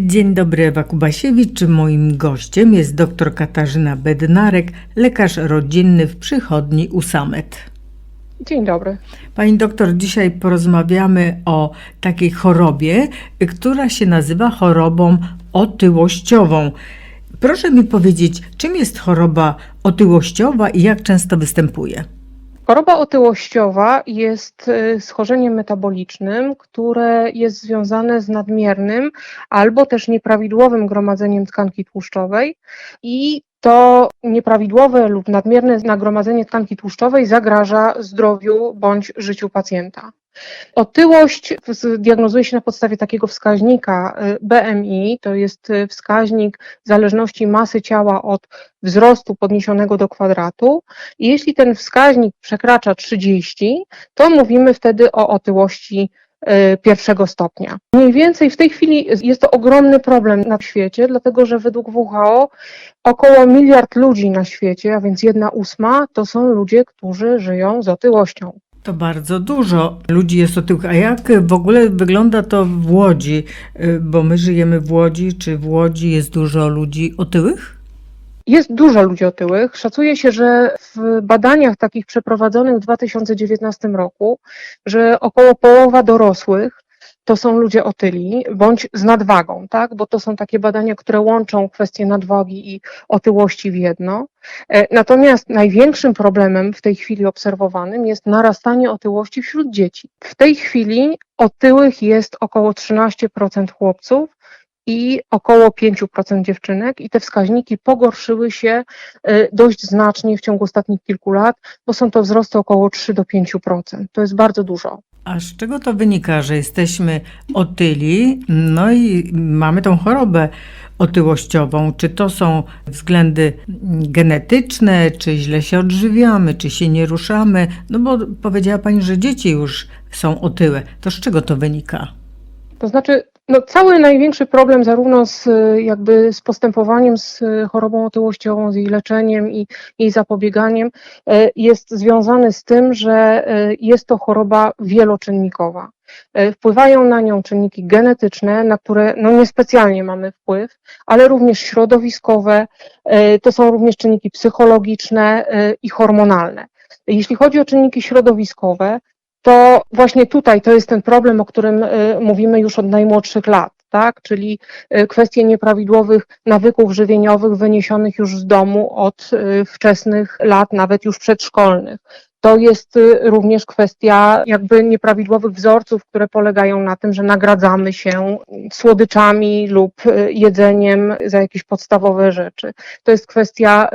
Dzień dobry, Ewa Kubasiewicz. Moim gościem jest dr Katarzyna Bednarek, lekarz rodzinny w przychodni USAMET. Dzień dobry. Pani doktor, dzisiaj porozmawiamy o takiej chorobie, która się nazywa chorobą otyłościową. Proszę mi powiedzieć, czym jest choroba otyłościowa i jak często występuje? Choroba otyłościowa jest y, schorzeniem metabolicznym, które jest związane z nadmiernym albo też nieprawidłowym gromadzeniem tkanki tłuszczowej i to nieprawidłowe lub nadmierne nagromadzenie tkanki tłuszczowej zagraża zdrowiu bądź życiu pacjenta. Otyłość diagnozuje się na podstawie takiego wskaźnika y, BMI, to jest y, wskaźnik zależności masy ciała od wzrostu podniesionego do kwadratu. I jeśli ten wskaźnik przekracza 30, to mówimy wtedy o otyłości y, pierwszego stopnia. Mniej więcej w tej chwili jest to ogromny problem na świecie, dlatego że według WHO około miliard ludzi na świecie, a więc jedna ósma, to są ludzie, którzy żyją z otyłością. To bardzo dużo ludzi jest otyłych. A jak w ogóle wygląda to w Łodzi? Y, Bo my żyjemy w Łodzi. Czy w Łodzi jest dużo ludzi otyłych? Jest dużo ludzi otyłych. Szacuje się, że w badaniach takich przeprowadzonych w 2019 roku, że około połowa dorosłych to są ludzie otyli bądź z nadwagą, tak? Bo to są takie badania, które łączą kwestie nadwagi i otyłości w jedno. E, Natomiast największym problemem w tej chwili obserwowanym jest narastanie otyłości wśród dzieci. W tej chwili otyłych jest około 13% chłopców i około 5% dziewczynek i te wskaźniki pogorszyły się y, dość znacznie w ciągu ostatnich kilku lat, bo są to wzrosty około 3 do 5%. To jest bardzo dużo. A z czego to wynika, że jesteśmy otyli, no i mamy tą chorobę otyłościową? Czy to są względy genetyczne, czy źle się odżywiamy, czy się nie ruszamy? No bo powiedziała Pani, że dzieci już są otyłe. To z czego to wynika? To znaczy, no, cały największy problem zarówno z, y, jakby z postępowaniem z y, chorobą otyłościową, z jej leczeniem i jej zapobieganiem y, jest związany z tym, że jest to choroba wieloczynnikowa. Wpływają na nią czynniki genetyczne, na które no, niespecjalnie mamy wpływ, ale również środowiskowe, to są również czynniki psychologiczne i hormonalne. Jeśli chodzi o czynniki środowiskowe, to właśnie tutaj to jest ten problem, o którym y, mówimy już od najmłodszych lat, tak? Czyli y, kwestie nieprawidłowych nawyków żywieniowych wyniesionych już z domu od y, wczesnych lat, nawet już przedszkolnych. To jest również kwestia jakby nieprawidłowych wzorców, które polegają na tym, że nagradzamy się słodyczami lub jedzeniem za jakieś podstawowe rzeczy. To jest kwestia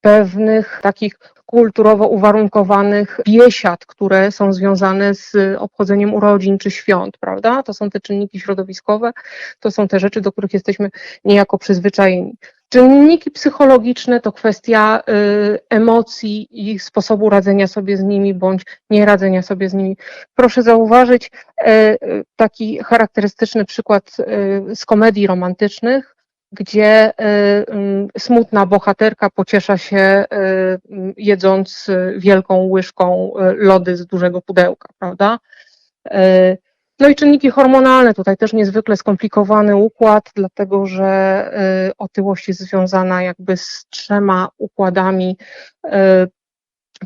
pewnych takich kulturowo uwarunkowanych biesiad, które są związane z obchodzeniem urodzin czy świąt, prawda? To są te czynniki środowiskowe, to są te rzeczy, do których jesteśmy niejako przyzwyczajeni. Czynniki psychologiczne to kwestia y, emocji i sposobu radzenia sobie z nimi bądź nie radzenia sobie z nimi. Proszę zauważyć y, y, taki charakterystyczny przykład y, z komedii romantycznych, gdzie y, mm, smutna bohaterka pociesza się y, jedząc y, wielką łyżką y, lody z dużego pudełka, prawda? Y, No i czynniki hormonalne, tutaj też niezwykle skomplikowany układ, dlatego że y, otyłość jest związana jakby z trzema układami, y,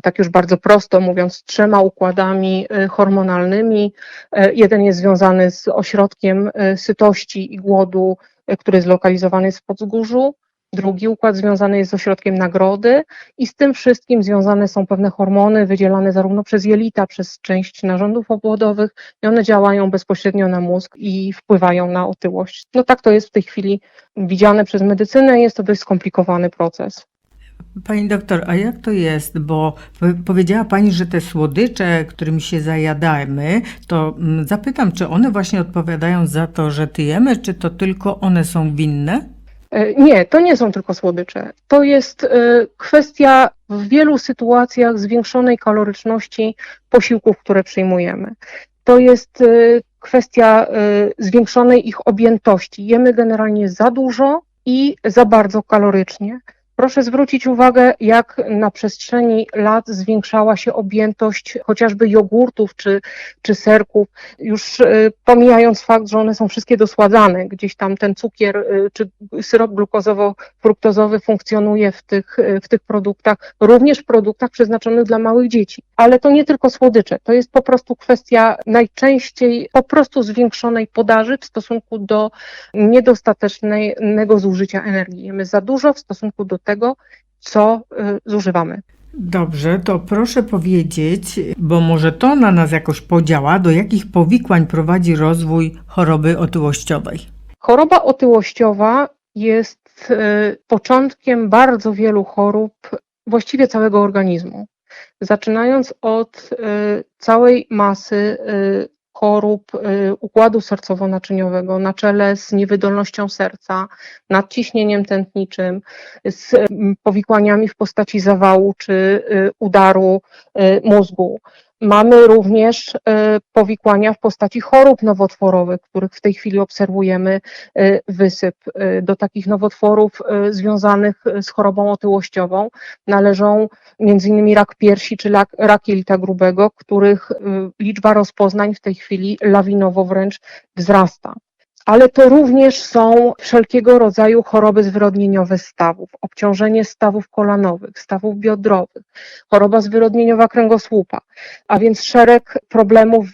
tak już bardzo prosto mówiąc, z trzema układami y, hormonalnymi. Y, Jeden jest związany z ośrodkiem y, sytości i głodu, y, który zlokalizowany jest w podzgórzu. Drugi układ związany jest z ośrodkiem nagrody i z tym wszystkim związane są pewne hormony wydzielane zarówno przez jelita, przez część narządów obwodowych i one działają bezpośrednio na mózg i wpływają na otyłość. No tak to jest w tej chwili widziane przez medycynę, jest to dość skomplikowany proces. Pani doktor, a jak to jest? Bo powiedziała Pani, że te słodycze, którymi się zajadamy, to mm, zapytam, czy one właśnie odpowiadają za to, że tyjemy, czy to tylko one są winne? E, Nie, to nie są tylko słodycze. To jest e, kwestia w wielu sytuacjach zwiększonej kaloryczności posiłków, które przyjmujemy. To jest e, kwestia zwiększonej ich objętości. Jemy generalnie za dużo i za bardzo kalorycznie. Proszę zwrócić uwagę, jak na przestrzeni lat zwiększała się objętość chociażby jogurtów czy, czy serków, już y, pomijając fakt, że one są wszystkie dosładzane, gdzieś tam ten cukier y, czy syrop glukozowo-fruktozowy funkcjonuje w tych, y, w tych produktach, również w produktach przeznaczonych dla małych dzieci. Ale to nie tylko słodycze, to jest po prostu kwestia najczęściej po prostu zwiększonej podaży w stosunku do niedostatecznego zużycia energii. Jemy za dużo w stosunku do tego, co y, zużywamy. Dobrze, to proszę powiedzieć, bo może to na nas jakoś podziała, do jakich powikłań prowadzi rozwój choroby otyłościowej. Choroba otyłościowa jest y, początkiem bardzo wielu chorób właściwie całego organizmu. Zaczynając od y, całej masy chorób y, układu sercowo-naczyniowego na czele z niewydolnością serca, nadciśnieniem tętniczym, z mm, powikłaniami w postaci zawału czy y, udaru y, mózgu. Mamy również y, powikłania w postaci chorób nowotworowych, których w tej chwili obserwujemy y, wysyp. Y, Do takich nowotworów związanych z chorobą otyłościową należą m.in. rak piersi czy rak, jelita grubego, których liczba rozpoznań w tej chwili lawinowo wręcz wzrasta. Ale to również są wszelkiego rodzaju choroby zwyrodnieniowe stawów, obciążenie stawów kolanowych, stawów biodrowych, choroba zwyrodnieniowa kręgosłupa, a więc szereg problemów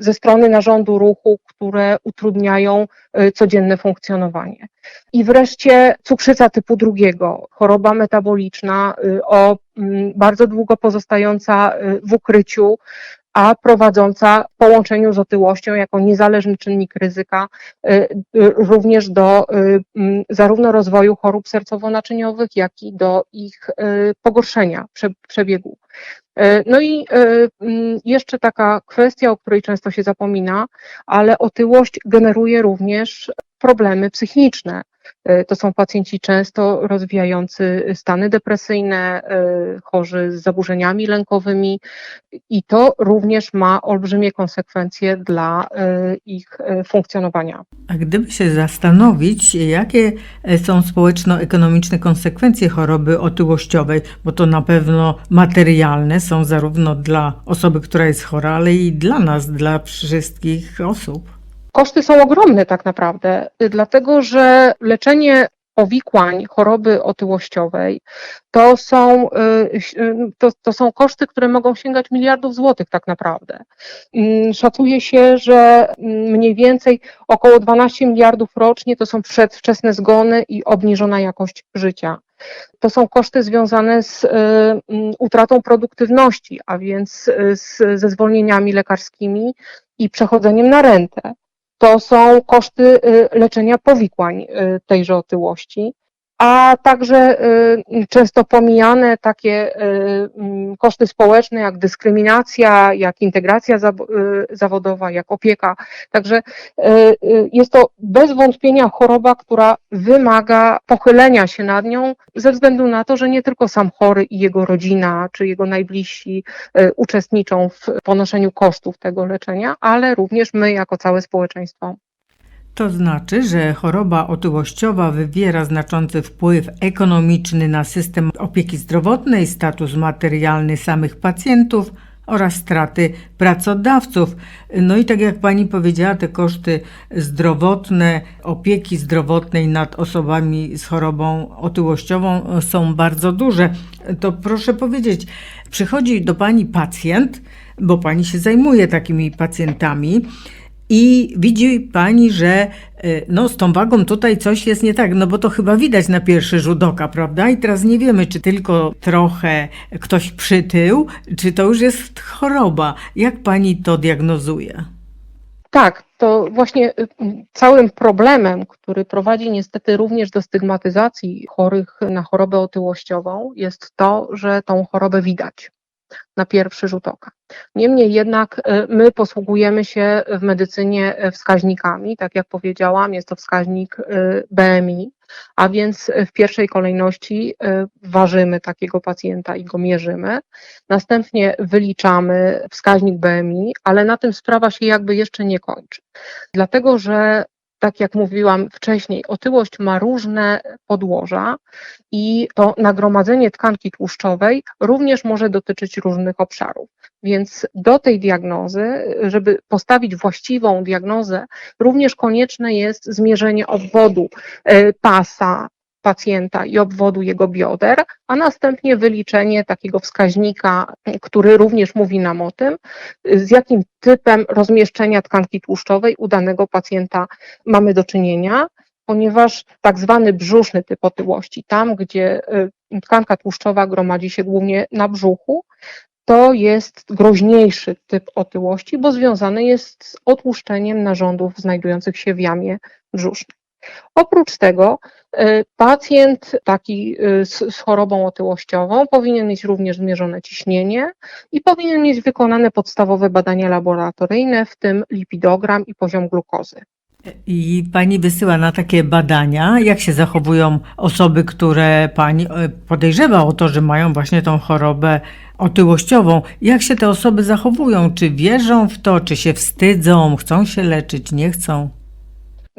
ze strony narządu ruchu, które utrudniają y, codzienne funkcjonowanie. I wreszcie cukrzyca typu drugiego, choroba metaboliczna y, o mm, bardzo długo pozostająca y, w ukryciu, a prowadząca w połączeniu z otyłością jako niezależny czynnik ryzyka y, y, również do y, mm, zarówno rozwoju chorób sercowo-naczyniowych, jak i do ich pogorszenia prze- przebiegu. No i mm, jeszcze taka kwestia, o której często się zapomina, ale otyłość generuje również problemy psychiczne. Y, To są pacjenci często rozwijający stany depresyjne, y, chorzy z zaburzeniami lękowymi i to również ma olbrzymie konsekwencje dla y, ich funkcjonowania. A gdyby się zastanowić, jakie e, są społeczno-ekonomiczne konsekwencje choroby otyłościowej, bo to na pewno materialne są zarówno dla osoby, która jest chora, ale i dla nas, dla wszystkich osób. Koszty są ogromne tak naprawdę, y, dlatego że leczenie powikłań choroby otyłościowej to są, y, y, to, to są koszty, które mogą sięgać miliardów złotych tak naprawdę. Mm, Szacuje się, że mm, mniej więcej około 12 miliardów rocznie to są przedwczesne zgony i obniżona jakość życia. To są koszty związane z mm, utratą produktywności, a więc z, ze zwolnieniami lekarskimi i przechodzeniem na rentę to są koszty y, leczenia powikłań y, tejże otyłości, a także y, często pomijane takie y, mm, koszty społeczne jak dyskryminacja, jak integracja y, zawodowa, jak opieka. Także jest to bez wątpienia choroba, która wymaga pochylenia się nad nią ze względu na to, że nie tylko sam chory i jego rodzina czy jego najbliżsi uczestniczą w ponoszeniu kosztów tego leczenia, ale również my jako całe społeczeństwo. To znaczy, że choroba otyłościowa wywiera znaczący wpływ ekonomiczny na system opieki zdrowotnej, status materialny samych pacjentów oraz straty pracodawców. No i tak jak pani powiedziała, te koszty zdrowotne, opieki zdrowotnej nad osobami z chorobą otyłościową są bardzo duże. To proszę powiedzieć, przychodzi do pani pacjent, bo pani się zajmuje takimi pacjentami. I widzi pani, że y, no, z tą wagą tutaj coś jest nie tak, no bo to chyba widać na pierwszy rzut oka, prawda? I teraz nie wiemy, czy tylko trochę ktoś przytył, czy to już jest choroba. Jak pani to diagnozuje? Tak, to właśnie y, całym problemem, który prowadzi niestety również do stygmatyzacji chorych na chorobę otyłościową, jest to, że tą chorobę widać na pierwszy rzut oka. Niemniej jednak y, my posługujemy się w medycynie y, wskaźnikami, tak jak powiedziałam, jest to wskaźnik y, BMI, a więc w pierwszej kolejności ważymy takiego pacjenta i go mierzymy. Następnie wyliczamy wskaźnik BMI, ale na tym sprawa się jakby jeszcze nie kończy. Dlatego, że tak jak mówiłam wcześniej, otyłość ma różne podłoża i to nagromadzenie tkanki tłuszczowej również może dotyczyć różnych obszarów. Więc do tej diagnozy, żeby postawić właściwą diagnozę, również konieczne jest zmierzenie obwodu e, pasa pacjenta i obwodu jego bioder, a następnie wyliczenie takiego wskaźnika, który również mówi nam o tym, z jakim typem rozmieszczenia tkanki tłuszczowej u danego pacjenta mamy do czynienia, ponieważ tak zwany brzuszny typ otyłości, tam gdzie y, tkanka tłuszczowa gromadzi się głównie na brzuchu, to jest groźniejszy typ otyłości, bo związany jest z otłuszczeniem narządów znajdujących się w jamie brzusznej. Oprócz tego y, pacjent taki y, z, chorobą otyłościową powinien mieć również zmierzone ciśnienie i powinien mieć wykonane podstawowe badania laboratoryjne, w tym lipidogram i poziom glukozy. I pani wysyła na takie badania, jak się zachowują osoby, które pani e, podejrzewa o to, że mają właśnie tą chorobę otyłościową. Jak się te osoby zachowują? Czy wierzą w to, czy się wstydzą, chcą się leczyć, nie chcą?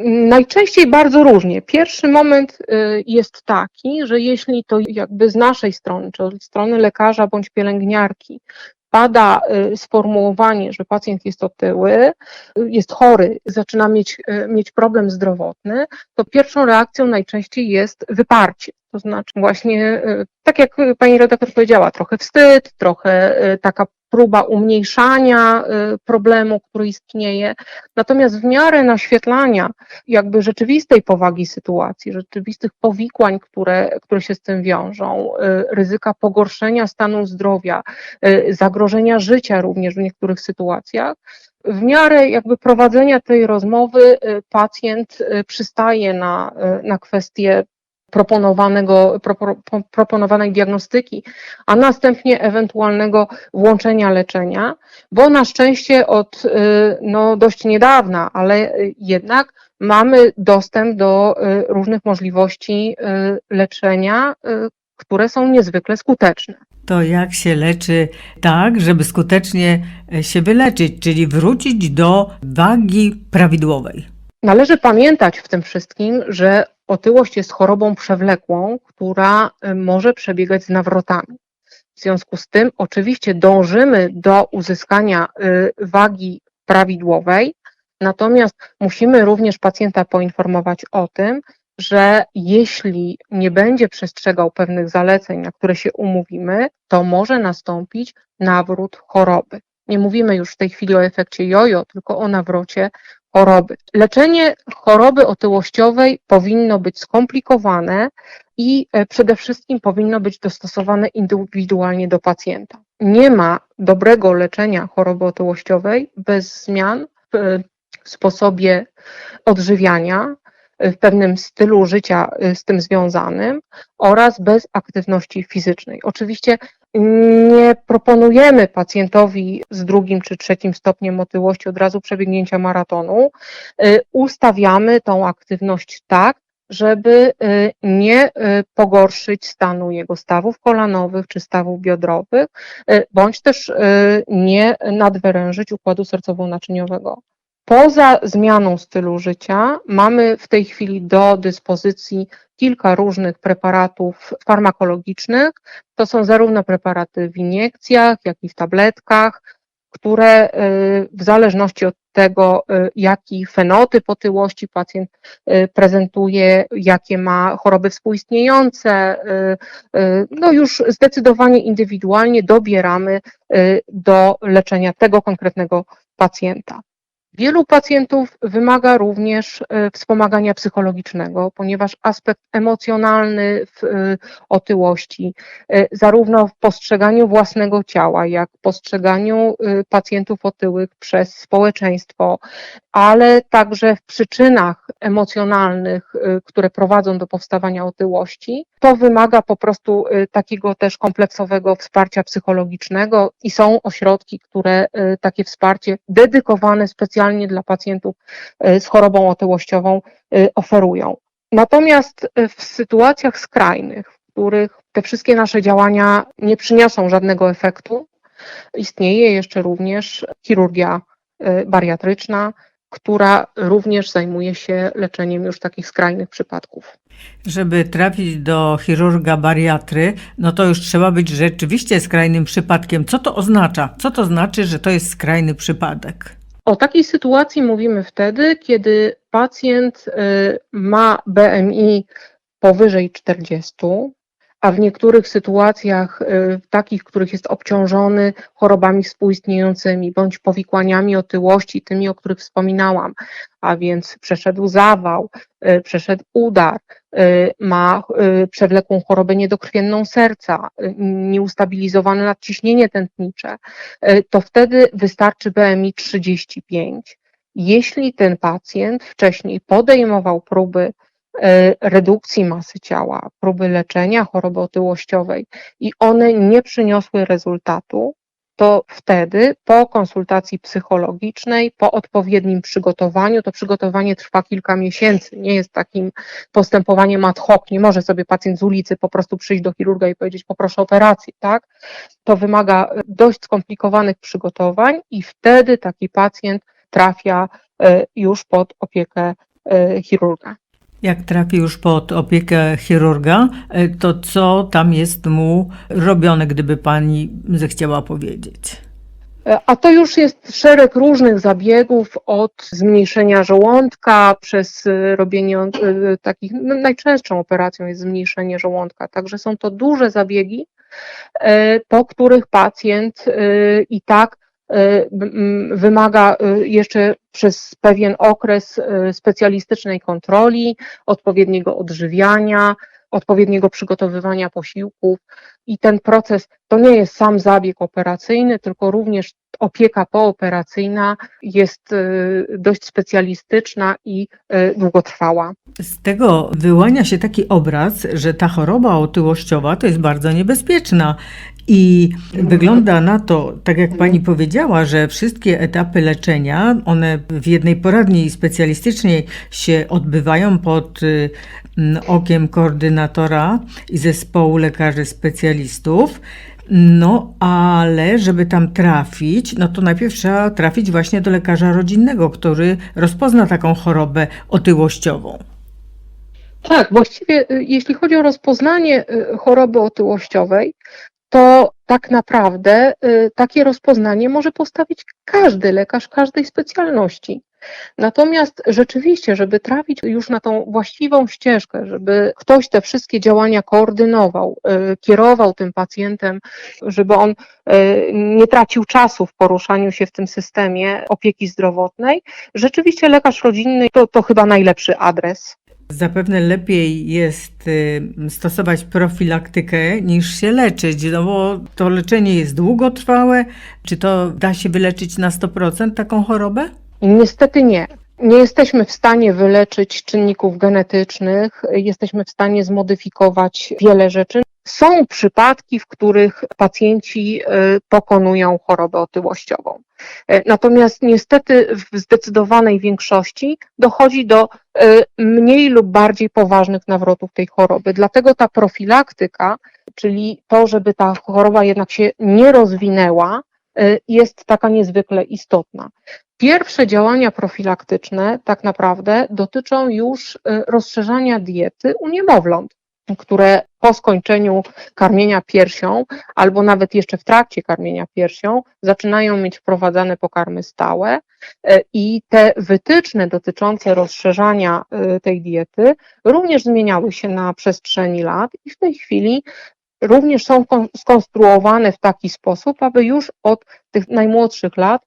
Najczęściej bardzo różnie. Pierwszy moment y, jest taki, że jeśli to jakby z naszej strony, czy od strony lekarza bądź pielęgniarki, pada y, sformułowanie, że pacjent jest otyły, y, jest chory, zaczyna mieć, mieć problem zdrowotny, to pierwszą reakcją najczęściej jest wyparcie. To znaczy właśnie, tak jak pani redaktor powiedziała, trochę wstyd, trochę taka próba umniejszania y, problemu, który istnieje. Natomiast w miarę naświetlania jakby rzeczywistej powagi sytuacji, rzeczywistych powikłań, które, które się z tym wiążą, y, ryzyka pogorszenia stanu zdrowia, y, zagrożenia życia również w niektórych sytuacjach, w miarę jakby prowadzenia tej rozmowy pacjent przystaje na, na kwestię proponowanego, pro, proponowanej diagnostyki, a następnie ewentualnego włączenia leczenia, bo na szczęście od y, no, dość niedawna, ale jednak mamy dostęp do y, różnych możliwości y, leczenia, które są niezwykle skuteczne. To jak się leczy tak, żeby skutecznie e, się wyleczyć, czyli wrócić do wagi prawidłowej? Należy pamiętać w tym wszystkim, że Otyłość jest chorobą przewlekłą, która y, może przebiegać z nawrotami. W związku z tym oczywiście dążymy do uzyskania y, wagi prawidłowej, natomiast musimy również pacjenta poinformować o tym, że jeśli nie będzie przestrzegał pewnych zaleceń, na które się umówimy, to może nastąpić nawrót choroby. Nie mówimy już w tej chwili o efekcie jojo, tylko o nawrocie choroby. Leczenie choroby otyłościowej powinno być skomplikowane i e, przede wszystkim powinno być dostosowane indywidualnie do pacjenta. Nie ma dobrego leczenia choroby otyłościowej bez zmian w sposobie odżywiania, w pewnym stylu życia e, z tym związanym oraz bez aktywności fizycznej. Oczywiście nie proponujemy pacjentowi z drugim czy trzecim stopniem otyłości od razu przebiegnięcia maratonu. Y, ustawiamy tą aktywność tak, żeby y, nie y, pogorszyć stanu jego stawów kolanowych czy stawów biodrowych, bądź też nie nadwyrężyć układu sercowo-naczyniowego. Poza zmianą stylu życia mamy w tej chwili do dyspozycji kilka różnych preparatów farmakologicznych. To są zarówno preparaty w iniekcjach, jak i w tabletkach, które y, w zależności od tego, y, jaki fenotyp otyłości pacjent y, prezentuje, jakie ma choroby współistniejące, no już zdecydowanie indywidualnie dobieramy do leczenia tego konkretnego pacjenta. Wielu pacjentów wymaga również e, wspomagania psychologicznego, ponieważ aspekt emocjonalny w e, otyłości, e, zarówno w postrzeganiu własnego ciała, jak w postrzeganiu pacjentów otyłych przez społeczeństwo, ale także w przyczynach emocjonalnych, które prowadzą do powstawania otyłości, to wymaga po prostu takiego też kompleksowego wsparcia psychologicznego i są ośrodki, które takie wsparcie dedykowane specjalnie dla pacjentów z chorobą otyłościową oferują. Natomiast w sytuacjach skrajnych, w których te wszystkie nasze działania nie przyniosą żadnego efektu, istnieje jeszcze również chirurgia bariatryczna, która również zajmuje się leczeniem już takich skrajnych przypadków. Żeby trafić do chirurga bariatry, no to już trzeba być rzeczywiście skrajnym przypadkiem. Co to oznacza? Co to znaczy, że to jest skrajny przypadek? O takiej sytuacji mówimy wtedy, kiedy pacjent y, ma BMI powyżej 40, a w niektórych sytuacjach, y, takich, w których jest obciążony chorobami współistniejącymi bądź powikłaniami otyłości, tymi, o których wspominałam, a więc przeszedł zawał, y, przeszedł udar, y, ma przewlekłą chorobę niedokrwienną serca, nieustabilizowane nadciśnienie tętnicze, to wtedy wystarczy BMI 35. Jeśli ten pacjent wcześniej podejmował próby redukcji masy ciała, próby leczenia choroby otyłościowej i one nie przyniosły rezultatu, to wtedy po konsultacji psychologicznej, po odpowiednim przygotowaniu, to przygotowanie trwa kilka miesięcy, nie jest takim postępowaniem ad hoc, nie może sobie pacjent z ulicy po prostu przyjść do chirurga i powiedzieć poproszę operację, tak? To wymaga dość skomplikowanych przygotowań i wtedy taki pacjent trafia e, już pod opiekę e, chirurga. Jak trafi już pod opiekę chirurga, e, to co tam jest mu robione, gdyby pani zechciała powiedzieć? E, A to już jest szereg różnych zabiegów od zmniejszenia żołądka przez e, robienie takich, no, najczęstszą operacją jest zmniejszenie żołądka, także są to duże zabiegi, po których pacjent i tak wymaga e, jeszcze przez pewien okres e, specjalistycznej kontroli, odpowiedniego odżywiania, odpowiedniego przygotowywania posiłków i ten proces to nie jest sam zabieg operacyjny, tylko również opieka pooperacyjna jest y, dość specjalistyczna i y, długotrwała. Z tego wyłania się taki obraz, że ta choroba otyłościowa to jest bardzo niebezpieczna. I wygląda na to, tak jak pani powiedziała, że wszystkie etapy leczenia, one w jednej poradni specjalistycznej się odbywają pod mm, okiem koordynatora i zespołu lekarzy specjalistów. No, ale żeby tam trafić, no to najpierw trzeba trafić właśnie do lekarza rodzinnego, który rozpozna taką chorobę otyłościową. Tak, właściwie y, jeśli chodzi o rozpoznanie y, choroby otyłościowej, to tak naprawdę y, takie rozpoznanie może postawić każdy lekarz każdej specjalności. Natomiast rzeczywiście, żeby trafić już na tą właściwą ścieżkę, żeby ktoś te wszystkie działania koordynował, y, kierował tym pacjentem, żeby on y, nie tracił czasu w poruszaniu się w tym systemie opieki zdrowotnej, rzeczywiście lekarz rodzinny to, to chyba najlepszy adres. Zapewne lepiej jest y, stosować profilaktykę niż się leczyć, no bo to leczenie jest długotrwałe. Czy to da się wyleczyć na 100% taką chorobę? Niestety nie. Nie jesteśmy w stanie wyleczyć czynników genetycznych, jesteśmy w stanie zmodyfikować wiele rzeczy. Są przypadki, w których pacjenci y, pokonują chorobę otyłościową. Y, Natomiast niestety w zdecydowanej większości dochodzi do y, mniej lub bardziej poważnych nawrotów tej choroby. Dlatego ta profilaktyka, czyli to, żeby ta choroba jednak się nie rozwinęła, jest taka niezwykle istotna. Pierwsze działania profilaktyczne tak naprawdę dotyczą już rozszerzania diety u niemowląt, które po skończeniu karmienia piersią, albo nawet jeszcze w trakcie karmienia piersią, zaczynają mieć wprowadzane pokarmy stałe y, i te wytyczne dotyczące rozszerzania y, tej diety również zmieniały się na przestrzeni lat i w tej chwili również są kon- skonstruowane w taki sposób, aby już od tych najmłodszych lat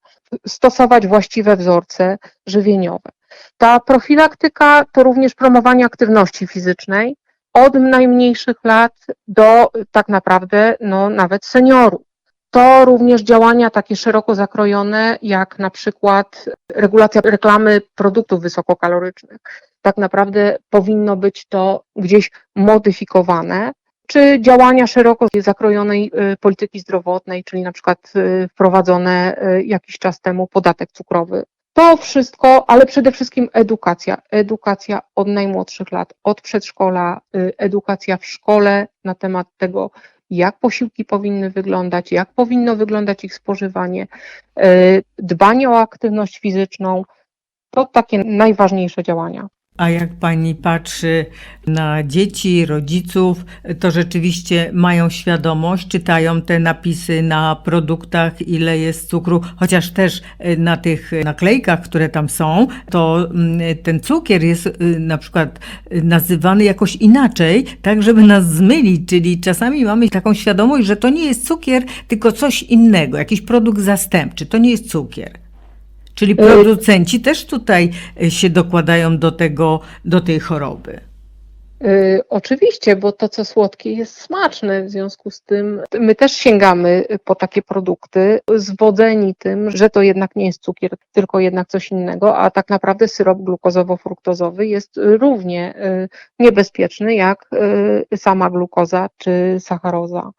stosować właściwe wzorce żywieniowe. Ta profilaktyka to również promowanie aktywności fizycznej od najmniejszych lat do tak naprawdę no, nawet seniorów. To również działania takie szeroko zakrojone, jak na przykład regulacja reklamy produktów wysokokalorycznych. Tak naprawdę powinno być to gdzieś modyfikowane, czy działania szeroko zakrojonej y, polityki zdrowotnej, czyli na przykład y, wprowadzone y, jakiś czas temu podatek cukrowy. To wszystko, ale przede wszystkim edukacja. Edukacja od najmłodszych lat, od przedszkola, y, edukacja w szkole na temat tego, jak posiłki powinny wyglądać, jak powinno wyglądać ich spożywanie, y, dbanie o aktywność fizyczną. To takie najważniejsze działania. A jak pani patrzy na dzieci, rodziców, to rzeczywiście mają świadomość, czytają te napisy na produktach, ile jest cukru, chociaż też y, na tych naklejkach, które tam są, to mm, ten cukier jest y, na przykład y, nazywany jakoś inaczej, tak żeby nas zmylić, czyli czasami mamy taką świadomość, że to nie jest cukier, tylko coś innego, jakiś produkt zastępczy, to nie jest cukier. Czyli producenci też tutaj y, się dokładają do tego, do tej choroby. Y, Oczywiście, bo to, co słodkie, jest smaczne. W związku z tym my też sięgamy po takie produkty, zwodzeni tym, że to jednak nie jest cukier, tylko jednak coś innego, a tak naprawdę syrop glukozowo-fruktozowy jest równie niebezpieczny jak sama glukoza czy sacharoza.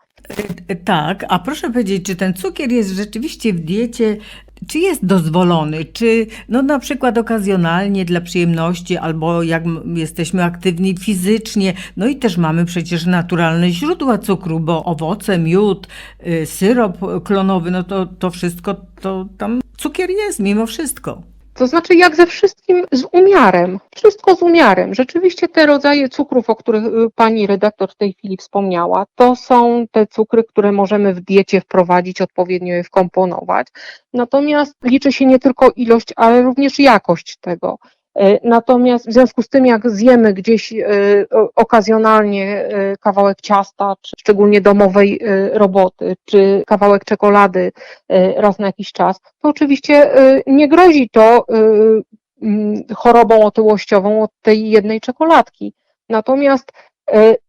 Tak, a proszę powiedzieć, czy ten cukier jest rzeczywiście w diecie, czy jest dozwolony, czy no na przykład okazjonalnie dla przyjemności, albo jak jesteśmy aktywni fizycznie, no i też mamy przecież naturalne źródła cukru, bo owoce, miód, y, syrop klonowy, no to, to wszystko, to tam cukier jest mimo wszystko. To znaczy, jak ze wszystkim z umiarem. Wszystko z umiarem. Rzeczywiście te rodzaje cukrów, o których y, pani redaktor w tej chwili wspomniała, to są te cukry, które możemy w diecie wprowadzić, odpowiednio je wkomponować. Natomiast liczy się nie tylko ilość, ale również jakość tego. Y, Natomiast w związku z tym, jak zjemy gdzieś o- okazjonalnie y, kawałek ciasta, czy szczególnie domowej roboty, czy kawałek czekolady raz na jakiś czas, to oczywiście nie grozi to chorobą otyłościową od tej jednej czekoladki. Natomiast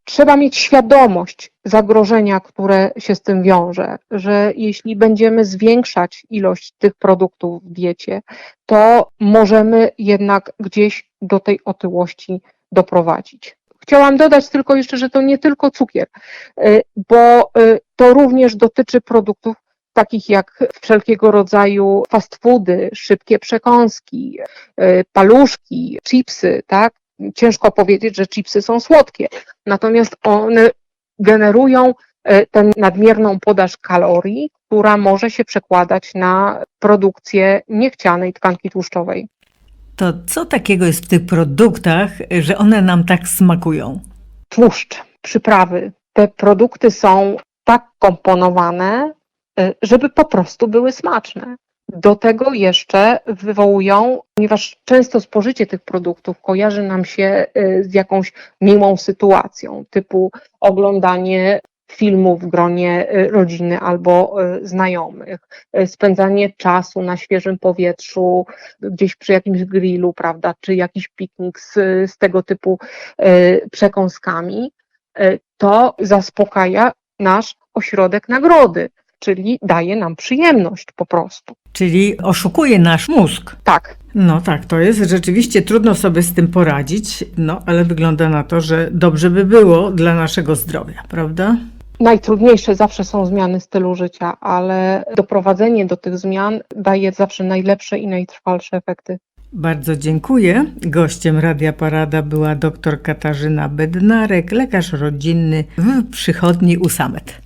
trzeba mieć świadomość zagrożenia, które się z tym wiąże, że jeśli będziemy zwiększać ilość tych produktów w diecie, to możemy jednak gdzieś do tej otyłości doprowadzić. Chciałam dodać tylko jeszcze, że to nie tylko cukier, y, bo y, to również dotyczy produktów takich jak wszelkiego rodzaju fast foody, szybkie przekąski, paluszki, chipsy, tak? Ciężko powiedzieć, że chipsy są słodkie, natomiast one generują y, tę nadmierną podaż kalorii, która może się przekładać na produkcję niechcianej tkanki tłuszczowej. To co takiego jest w tych produktach, że one nam tak smakują? Tłuszcz, przyprawy, te produkty są tak komponowane, y, żeby po prostu były smaczne. Do tego jeszcze wywołują, ponieważ często spożycie tych produktów kojarzy nam się y, z jakąś miłą sytuacją, typu oglądanie filmu w gronie y, rodziny albo y, znajomych, spędzanie czasu na świeżym powietrzu, gdzieś przy jakimś grillu, prawda, czy jakiś piknik z, z tego typu przekąskami, to zaspokaja nasz ośrodek nagrody, czyli daje nam przyjemność po prostu. Czyli oszukuje nasz mózg. Tak, No tak, to jest rzeczywiście trudno sobie z tym poradzić, no ale wygląda na to, że dobrze by było dla naszego zdrowia, prawda? najtrudniejsze zawsze są zmiany stylu życia, ale doprowadzenie do tych zmian daje zawsze najlepsze i najtrwalsze efekty. Bardzo dziękuję. Gościem Radia Parada była dr Katarzyna Bednarek, lekarz rodzinny w przychodni Usamet.